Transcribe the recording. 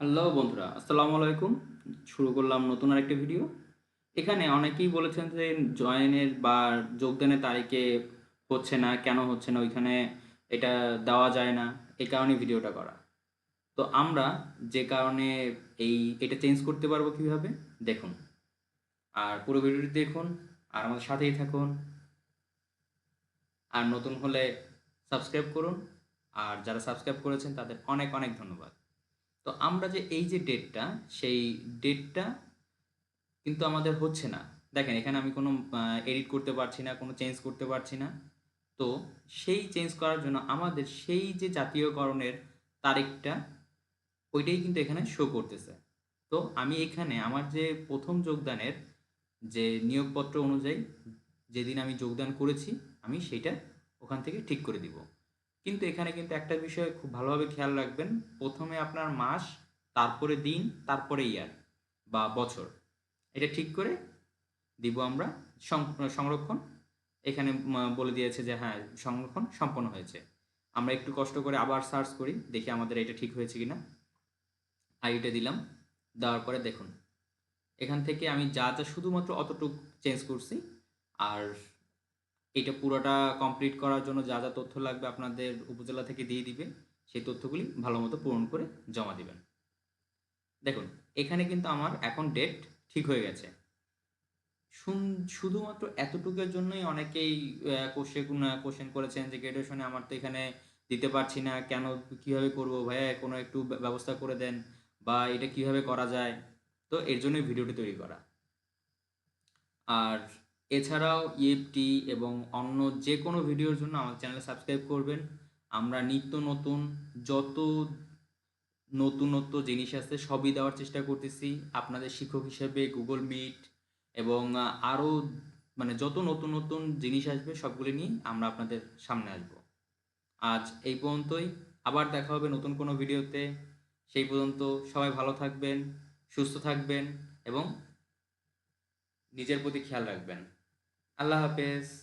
Hello বন্ধুরা, আসসালামু আলাইকুম। শুরু করলাম নতুন আরেকটা ভিডিও। এখানে অনেকেই বলেছেন যে জয়েনের বা যোগদানের তারিখে হচ্ছে না, কেন হচ্ছে না, ওইখানে এটা দেওয়া যায় না এই কারণে ভিডিওটা করা। তো আমরা যে কারণে এই, এটা চেঞ্জ করতে পারব কীভাবে, দেখুন। আর পুরো ভিডিওটি দেখুন, আর আমাদের সাথেই থাকুন। আর নতুন হলে সাবস্ক্রাইব করুন। আর যারা সাবস্ক্রাইব করেছেন, তাদের অনেক অনেক ধন্যবাদ। তো আমরা যে এই যে ডেটটা সেই ডেটটা কিন্তু আমাদের হচ্ছে না। দেখেন, এখানে আমি কোনো এডিট করতে পারছি না, কোনো চেঞ্জ করতে পারছি না। তো সেই চেঞ্জ করার জন্য আমাদের সেই যে জাতীয়করণের তারিখটা, ওইটাই কিন্তু এখানে শো করতেছে। তো আমি এখানে আমার যে প্রথম যোগদানের যে নিয়োগপত্র অনুযায়ী যেদিন আমি যোগদান করেছি, আমি সেইটা ওখান থেকে ঠিক করে দিব। কিন্তু এখানে কিন্তু একটা বিষয় খুব ভালোভাবে খেয়াল রাখবেন। প্রথমে আপনার মাস, তারপরে দিন, তারপরে ইয়ার বা বছর। এটা ঠিক করে দিব আমরা সংরক্ষণ। এখানে বলে দিয়েছে যে হ্যাঁ সংরক্ষণ সম্পন্ন হয়েছে। আমরা একটু কষ্ট করে আবার সার্চ করি, দেখি আমাদের এটা ঠিক হয়েছে কিনা। আইটা দিলাম, দেওয়ার পরে দেখুন। এখান থেকে আমি যা যা শুধুমাত্র অতটুক চেঞ্জ করছি। আর এটা পুরোটা কমপ্লিট করার জন্য যা যা তথ্য লাগবে আপনাদের উপজেলা থেকে দিয়ে দিবে, সেই তথ্যগুলি ভালো মতো পূরণ করে জমা দিবেন। দেখুন, এখানে কিন্তু আমার এখন ডেট ঠিক হয়ে গেছে। শুধুমাত্র এতটুকুর জন্যই অনেকেই কোশ্চেন কোশ্চেন করেছেন যে গ্রাজুয়েশনে আমার তো এখানে দিতে পারছি না, কেন, কীভাবে করব ভাইয়া? কোনো একটু ব্যবস্থা করে দেন বা এটা কীভাবে করা যায়? তো এর জন্যই ভিডিওটি তৈরি করা। আর এছাড়াও ইএফটি এবং অন্য যে কোনো ভিডিওর জন্য আমার চ্যানেল সাবস্ক্রাইব করবেন। আমরা নিত্য নতুন, যত নতুনত্ব জিনিস আছে সবই দেওয়ার চেষ্টা করতেছি। আপনাদের শিক্ষক হিসেবে গুগল মিট এবং আরও মানে যত নতুন নতুন জিনিস আসবে সবগুলি নিয়ে আমরা আপনাদের সামনে আসব। আজ এই পর্যন্তই। আবার দেখা হবে নতুন কোনো ভিডিওতে। সেই পর্যন্ত সবাই ভালো থাকবেন, সুস্থ থাকবেন এবং নিজের প্রতি খেয়াল রাখবেন। আল্লাহ হাফেজ।